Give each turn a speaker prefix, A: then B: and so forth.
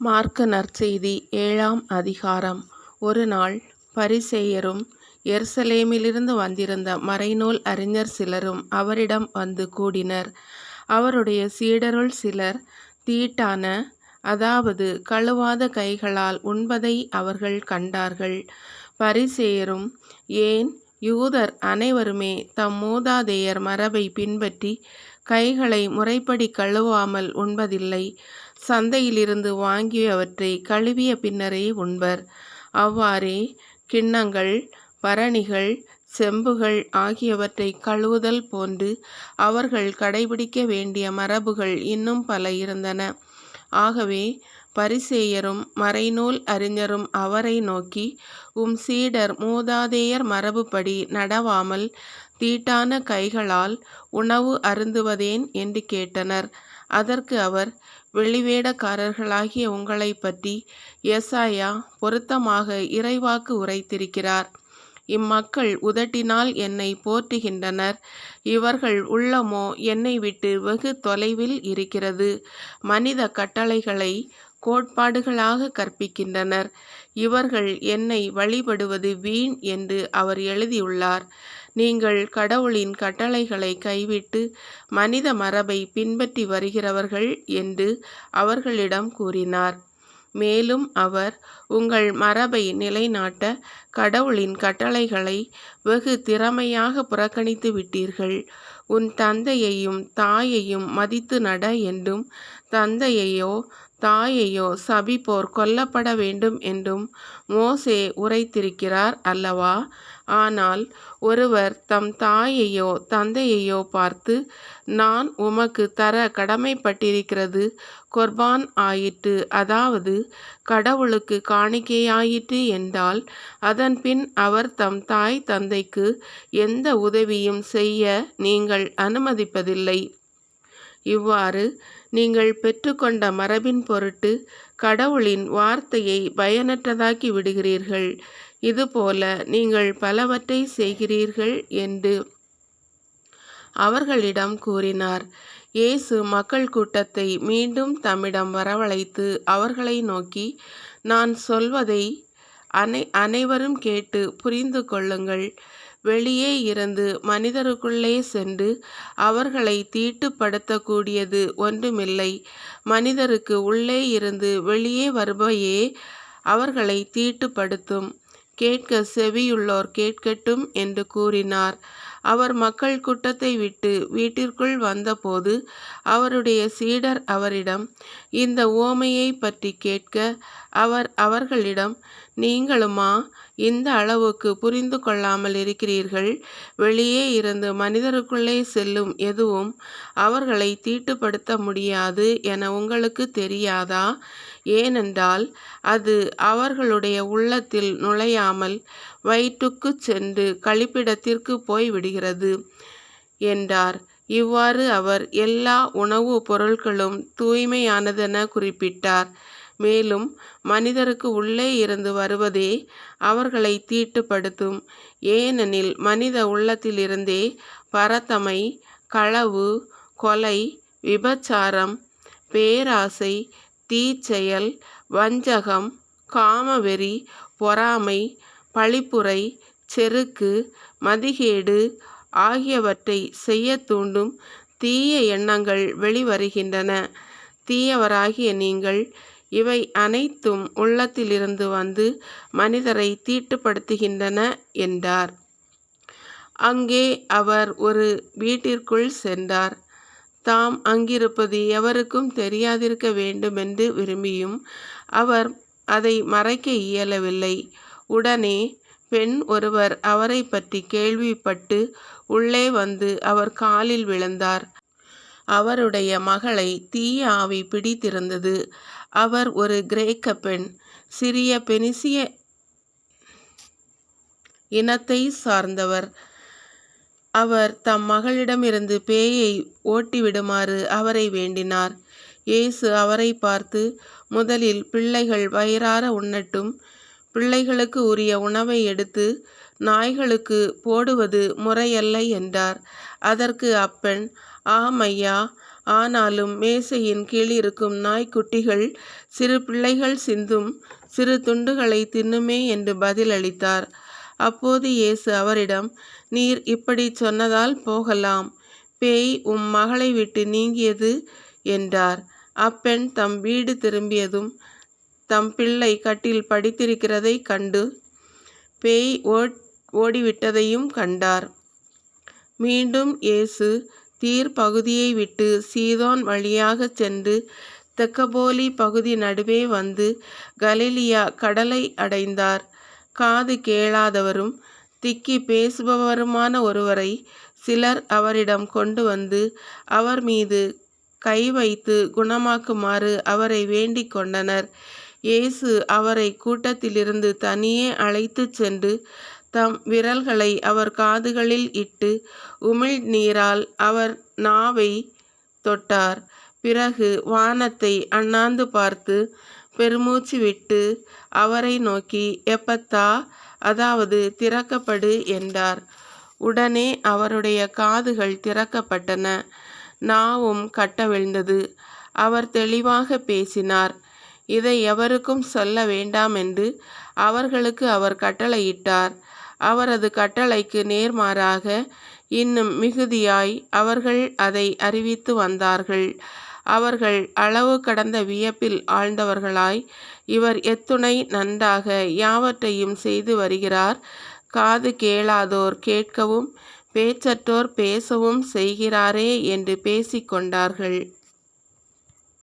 A: மார்க்க நற்செய்தி ஏழாம் அதிகாரம் ஒரு நாள் பரிசேயரும் எருசலேமிலிருந்து வந்திருந்த மறைநூல் அறிஞர் சிலரும் அவரிடம் வந்து கூடினர். அவருடைய சீடருள் சிலர் தீட்டான அதாவது கழுவாத கைகளால் உண்பதை அவர்கள் கண்டார்கள். பரிசேயரும் ஏன் யூதர் அனைவருமே தம் மூதாதையர் மரபைப் பின்பற்றி கைகளை முறைப்படி கழுவாமல் உண்பதில்லை. சந்தையிலிருந்து வாங்கியவற்றைக் கழுவிய பின்னரே உண்பர். அவ்வாறே கிண்ணங்கள் பரணிகள் செம்புகள் ஆகியவற்றை கழுவுதல் போன்று அவர்கள் கடைப்பிடிக்க வேண்டிய மரபுகள் இன்னும் பல இருந்தன. ஆகவே பரிசேயரும் மறைநூல் அறிஞரும் அவரை நோக்கி உம் சீடர் மூதாதையர் மரபுப்படி நடவாமல் தீட்டான கைகளால் உணவு அருந்துவதேன்? என்று கேட்டனர். அதற்கு அவர் வெளிவேடக்காரர்களாகிய உங்களைப் பற்றி ஏசாயா பொருத்தமாக இறைவாக்கு உரைத்திருக்கிறார். இம்மக்கள் உதட்டினால் என்னை போற்றுகின்றனர் இவர்கள் உள்ளமோ என்னை விட்டு வெகு தொலைவில் இருக்கிறது. மனித கட்டளைகளை கோட்பாடுகளாக கற்பிக்கின்றனர். இவர்கள் என்னை வழிபடுவது வீண் என்று அவர் எழுதியுள்ளார். நீங்கள் கடவுளின் கட்டளைகளை கைவிட்டு மனித மரபை பின்பற்றி வருகிறவர்கள் என்று அவர்களிடம் கூறினார். மேலும் அவர் உங்கள் மரபை நிலைநாட்ட கடவுளின் கட்டளைகளை வெகு திறமையாக புறக்கணித்து விட்டீர்கள். உன் தந்தையையும் தாயையும் மதித்து நட என்றும் தந்தையையோ தாயையோ சபிப்போர் கொல்லப்பட வேண்டும் என்றும் மோசே உரைத்திருக்கிறார் அல்லவா? ஆனால் ஒருவர் தம் தாயையோ தந்தையையோ பார்த்து நான் உமக்கு தர கடமைப்பட்டிருக்கிறது கொர்பான் ஆயிற்று அதாவது கடவுளுக்கு காணிக்கையாயிற்று என்றால் அதன்பின் அவர் தம் தாய் தந்தைக்கு எந்த உதவியும் செய்ய நீங்கள் அனுமதிப்பதில்லை. இவ்வாறு நீங்கள் பெற்றுக்கொண்ட மரபின் பொருட்டு கடவுளின் வார்த்தையை பயனற்றதாக்கி விடுகிறீர்கள். இதுபோல நீங்கள் பலவற்றை செய்கிறீர்கள் என்று அவர்களிடம் கூறினார். இயேசு மக்கள் கூட்டத்தை மீண்டும் தம்மிடம் வரவழைத்து அவர்களை நோக்கி நான் சொல்வதை அனை அனைவரும் கேட்டு புரிந்து கொள்ளுங்கள். வெளியே இருந்து மனிதருக்குள்ளே சென்று அவர்களை தீட்டுப்படுத்தக்கூடியது ஒன்றுமில்லை. மனிதருக்கு உள்ளே இருந்து வெளியே வருபவையே அவர்களை தீட்டுப்படுத்தும். கேட்க செவியுள்ளோர் கேட்கட்டும் என்று கூறினார். அவர் மக்கள் கூட்டத்தை விட்டு வீட்டிற்குள் வந்தபோது அவருடைய சீடர் அவரிடம் இந்த உவமையைப் பற்றி கேட்க அவர் அவர்களிடம் நீங்களுமா இந்த அளவுக்கு புரிந்து கொள்ளாமல் இருக்கிறீர்கள்? வெளியே இருந்து மனிதருக்குள்ளே செல்லும் எதுவும் அவர்களை தீட்டுப்படுத்த முடியாது என உங்களுக்கு தெரியாதா? ஏனென்றால் அது அவர்களுடைய உள்ளத்தில் நுழையாமல் வயிற்றுக்குச் சென்று கழிப்பிடத்திற்கு போய்விடுகிறது என்றார். இவ்வாறு அவர் எல்லா உணவுப் பொருட்களும் தூய்மையானதென குறிப்பிட்டார். மேலும் மனிதருக்கு உள்ளே இருந்து வருவதே அவர்களை தீட்டுப்படுத்தும். ஏனெனில் மனித உள்ளத்திலிருந்தே பரத்தமை களவு கொலை விபச்சாரம் பேராசை தீச்செயல் வஞ்சகம் காமவெறி பொறாமை பழிப்புரை செருக்கு மதிகேடு ஆகியவற்றை செய்யத் தூண்டும் தீய எண்ணங்கள் வெளிவருகின்றன. தீயவராகிய நீங்கள் இவை அனைத்தும் உள்ளத்திலிருந்து வந்து மனிதரை தீட்டுப்படுத்துகின்றன என்றார். அங்கே அவர் ஒரு வீட்டிற்குள் சென்றார். தாம் அங்கிருப்பது எவருக்கும் தெரியாதிருக்க வேண்டுமென்று விரும்பியும் அவர் அதை மறைக்க இயலவில்லை. உடனே பெண் ஒருவர் அவரை பற்றி கேள்விப்பட்டு உள்ளே வந்து அவர் காலில் விழுந்தார். அவருடைய மகளை தீய ஆவி பிடித்திருந்தது. அவர் ஒரு கிரேக்க பெண். சிறிய பெனிசிய இனத்தை சார்ந்தவர். அவர் தம் மகளிடமிருந்து பேயை ஓட்டிவிடுமாறு அவரை வேண்டினார். இயேசு அவரை பார்த்து முதலில் பிள்ளைகள் வயிறார உண்ணட்டும். பிள்ளைகளுக்கு உரிய உணவை எடுத்து நாய்களுக்கு போடுவது முறையல்ல என்றார். அதற்கு அப்பெண் ஆம் ஐயா. ஆனாலும் மேசையின் கீழ் இருக்கும் நாய்க்குட்டிகள் சிறு பிள்ளைகள் சிந்தும் சிறு துண்டுகளை தின்னுமே என்று பதிலளித்தார் அப்போது இயேசு அவரிடம் நீர் இப்படி சொன்னதால் போகலாம். பேய் உம் மகளை விட்டு நீங்கியது என்றார். அப்பெண் தம் வீடு திரும்பியதும் தம் பிள்ளை கட்டில் படித்திருக்கிறதை கண்டு பேய் ஓட் ஓடிவிட்டதையும் கண்டார். மீண்டும் இயேசு தீர் பகுதியை விட்டு சீதோன் வழியாகச் சென்று தெக்கபோலி பகுதி நடுவே வந்து கலிலியா கடலை அடைந்தார். காது கேளாதவரும் திக்கி பேசுபவருமான ஒருவரை சிலர் அவரிடம் கொண்டு வந்து அவர் மீது கை வைத்து குணமாக்குமாறு அவரை வேண்டிக் கொண்டனர். இயேசு அவரை கூட்டத்திலிருந்து தனியே அழைத்துச் சென்று தம் விரல்களை அவர் காதுகளில் இட்டு உமிழ் நீரால் அவர் நாவை தொட்டார். பிறகு வானத்தை அண்ணாந்து பார்த்து பெருமூச்சு விட்டு அவரை நோக்கி எப்பத்தா அதாவது திறக்கப்படு என்றார். உடனே அவருடைய காதுகள் திறக்கப்பட்டன. நாவும் கட்டவிழ்ந்தது. அவர் தெளிவாக பேசினார். இதை எவருக்கும் சொல்ல வேண்டாம் என்று அவர்களுக்கு அவர் கட்டளையிட்டார். அவரது கட்டளைக்கு நேர்மாறாக இன்னும் மிகுதியாய் அவர்கள் அதை அறிவித்து வந்தார்கள். அவர்கள் அளவு கடந்த வியப்பில் ஆழ்ந்தவர்களாய் இவர் எத்துணை நன்றாக யாவற்றையும் செய்து வருகிறார். காது கேளாதோர் கேட்கவும் பேச்சற்றோர் பேசவும் செய்கிறாரே என்று பேசிக்கொண்டார்கள்